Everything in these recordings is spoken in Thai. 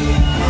Yeah.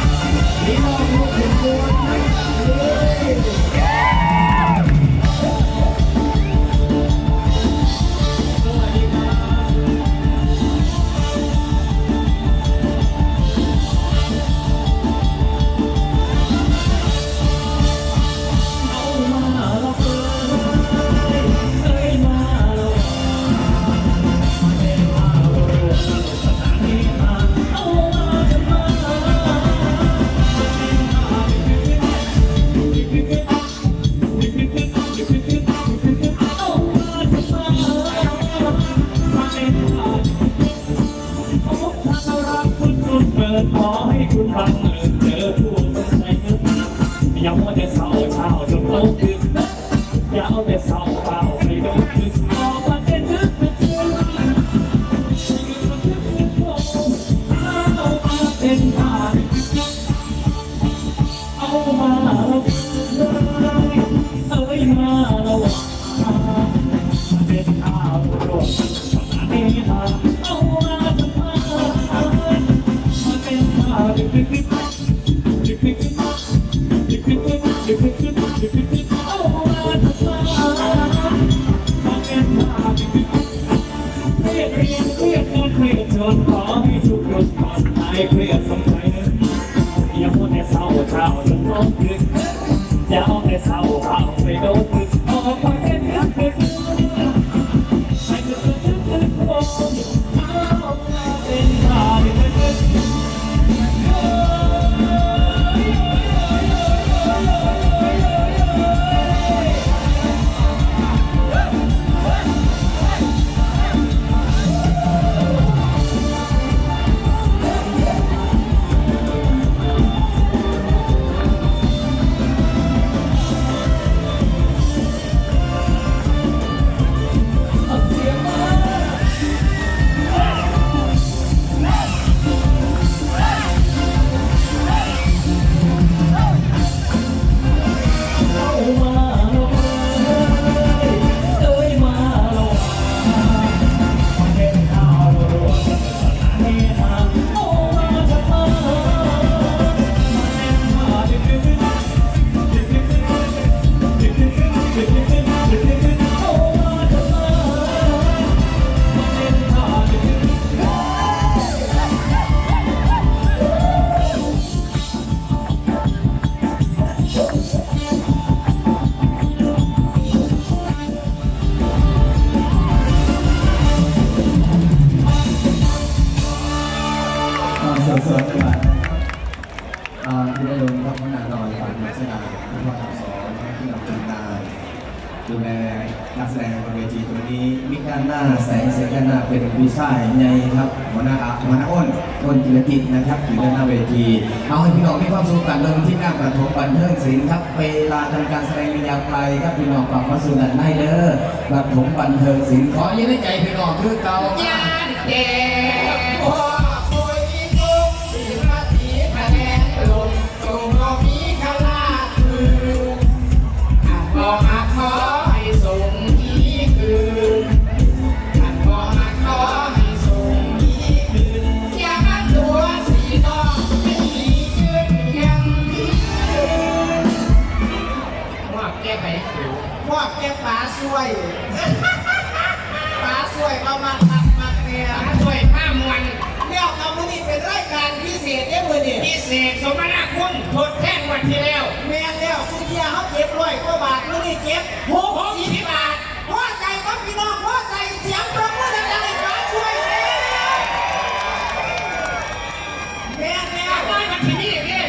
Oh, my Tak. ใหญ่ครับหัวหน้าอาหัวหน้าอ้นต้นกิรติจนะครับอยู่ด้านหน้าเวที เอาให้พี่น้องมีความสุขกันเริ่มที่หน้าประถมบันเทิงศิลป์ครับเวลาทำการแสดงมียาวไกลครับพี่น้องฝากมาสู่ด้านในเด้อประถมบันเทิงศิลป์ขอยืนในใจพี่น้องคือเก่าย่านเด็ ก้ป๋าช่วยป้าสวยก็มาทักมาเนี่ยป้าสวยป้ามวนเนี่ยเอามือนี่เป็นรายการพิเศษเนี่ยมือนี่พิเศษสมนาคุณทดแทนวันที่แล้วแม่นแล้วทุกเที่ยเขาเก็บร้อยกว่าบาทมือนี่เก็บหกสิบบาทพอใจครับพี่น้องพอใจเสียงปรบมือดังๆให้ป้าช่วยแม่นแล้วได้มาที่นี่นี่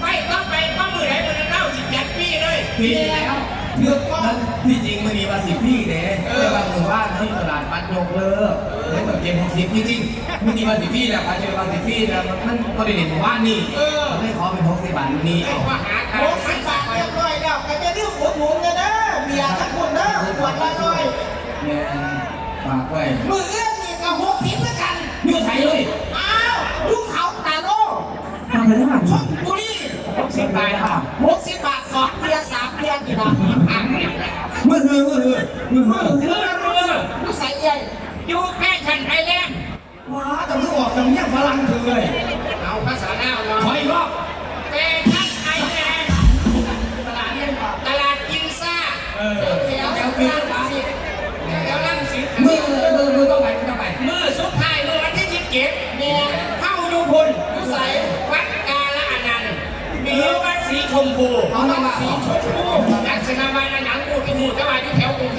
ไปต้องไปต้องมือไหนมือนั้นเล่าสิบเจ็ดปีเลย ปีแล้วเพื่อนั้น ที่จริงมันมีภาษีพี่เด้แต่บางหมู่บ้านที่ตลาดปัดยกเลิกไม่เหมือนเกมหกสิบจริงๆมันมีภาษีพี่แหละภาษีภาษีพี่แล้วมันก็ได้เด่นหมู่บ้านนี่ไม่ขอเป็นหกสิบบาทวันนี้เอาว่าหาทางหกสิบบาทเรียบร้อยแล้วก็จะเรื่องหัวหมุนกันนะเบียร์ทั้งคนนะขวดละร้อยแม่ฝากไว้มือเอื้อมนี่ก็หกสิบเหมือนกันเมื่อไทยเลยอ้าวลูกเขาตาโลทำไปได้ชนบุรีหกสิบบาทค่ะ Uhum.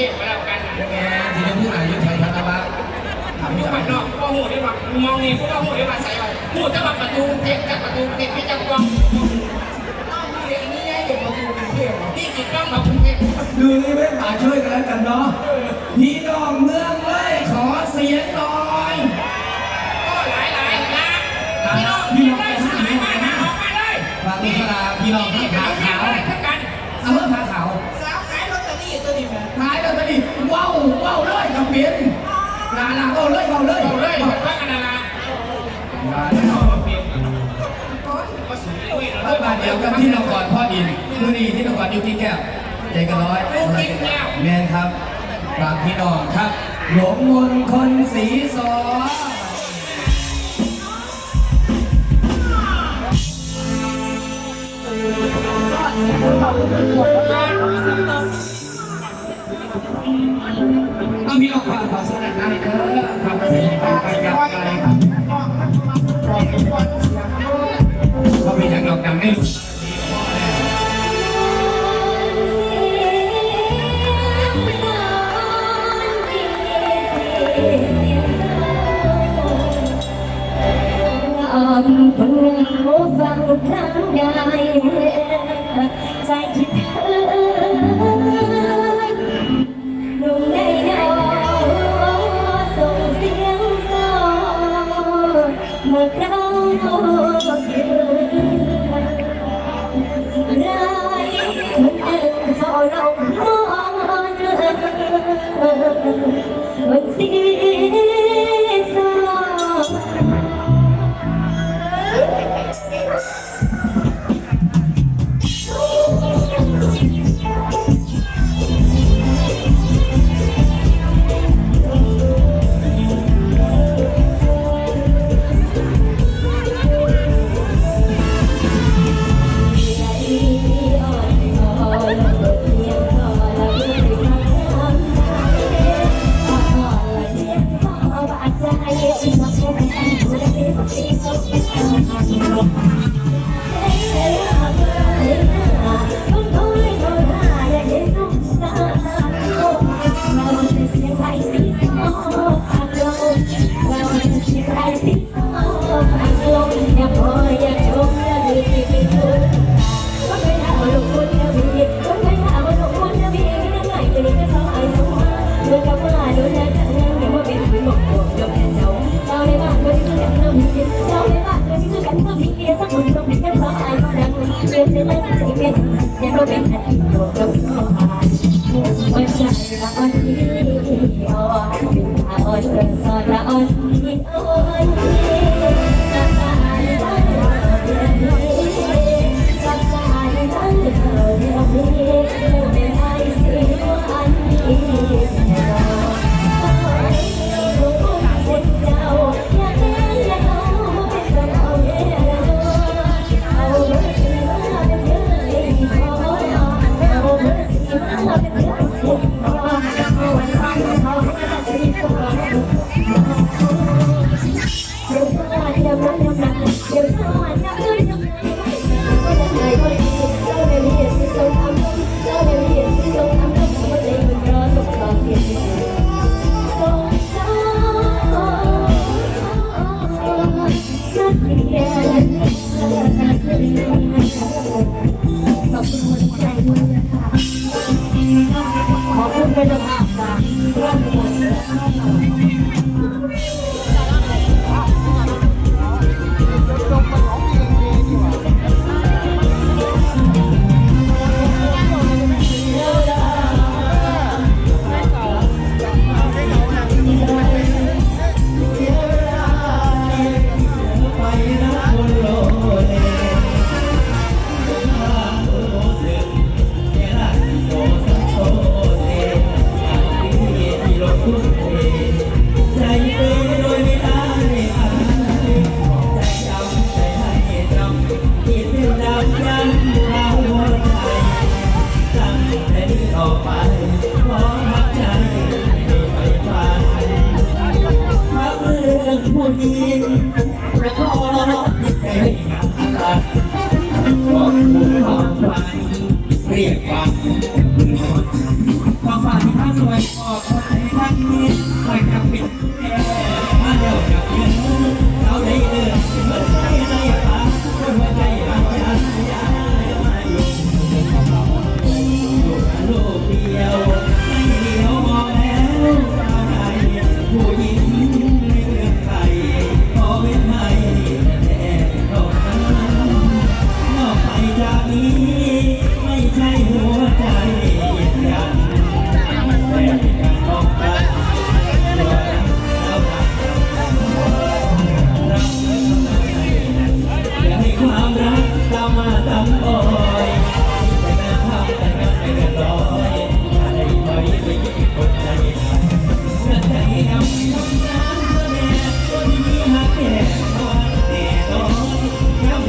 ที่แกรุงเทพมาแล้วกันนะแกที่ยังพูดอะไรอยู่แถวๆนะบ้าอยู่บ้านนอกก็หูได้ว่ามองนี่กูก็หูได้ว่าใส่ไว้หูดจะมาประตูเทพกับประตูเทพไม่จะกองต้องมีอย่างนี้ไงเด็กมาดูกรุงเทพนี่จิตต้องมากรุงเทพดูนี่ไม่ป่าช่วยกันแล้วกันเนาะพี่น้องเมืองเลยขอเสียงหน่อยก็หลายหลายนะพี่น้องพี่น้องสลายมากนะออกมาเลย ฝากมีสลาพี่น้องทั้งขาวขาว ว้าวว้าวเลยกับเปลี่ยนลาลาว้าวเลยว้าวเลยเอาเลยมันว่ากันนะมาแล้วเมื่อบาทเดียวกับที่นครพ่อดินมือนีที่นครอยู่ที่แก้วใจกันร้อยแมนครับฝากพี่น้องครับ หลงมนคนสีสอเอาพี่น้องฝากขอสนับสนุนเด้อครับไปยังไงเขาเป็นอย่างดอกดังไม่รู้คนหนึ่งหูฟังครั้งใดใจ เมื่อคราวคืนไรคนหนึ่งเฝ้ามองมันสี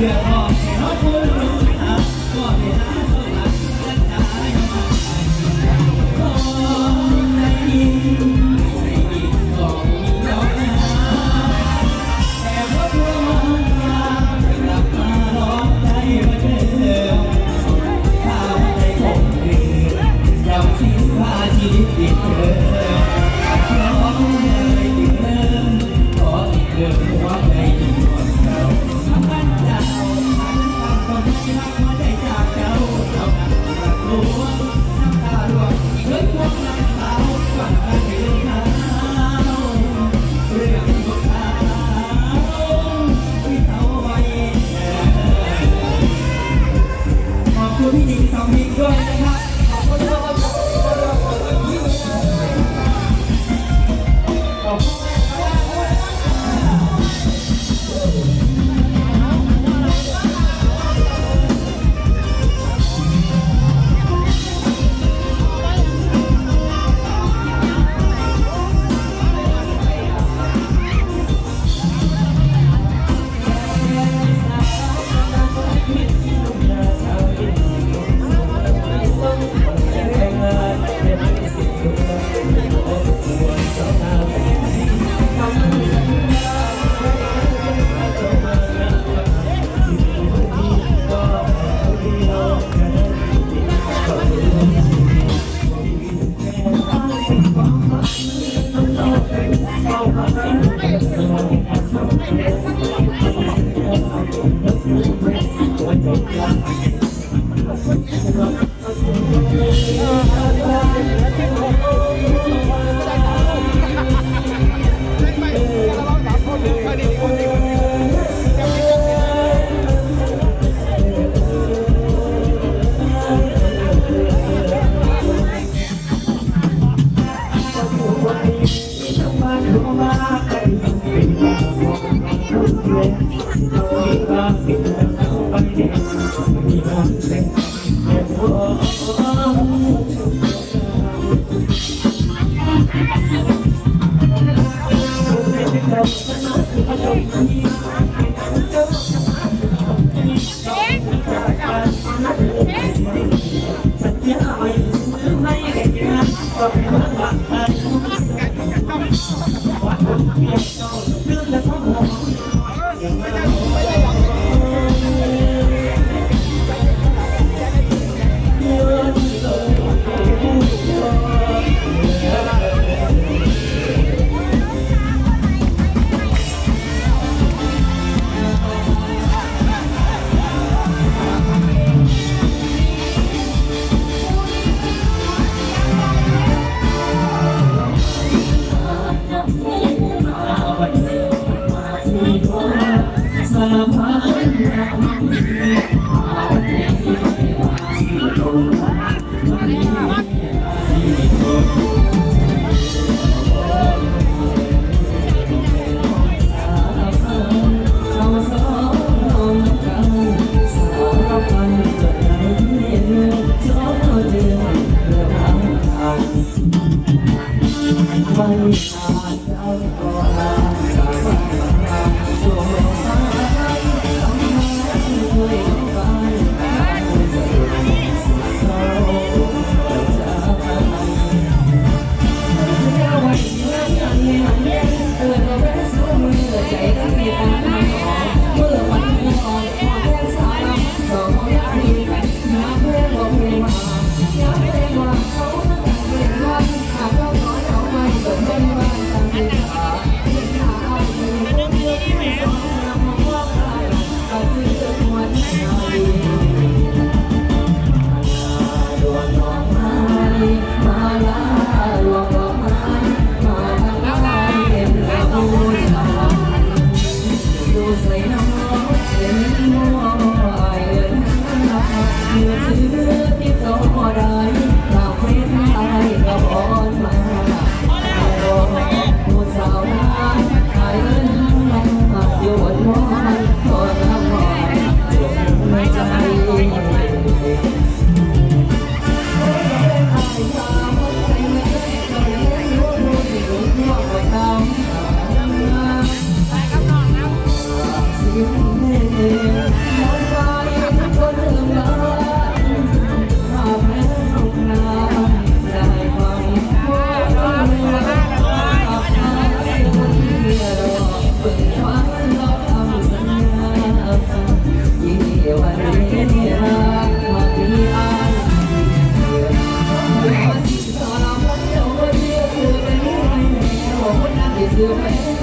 Yeah. เพี สาพันเ Thank you.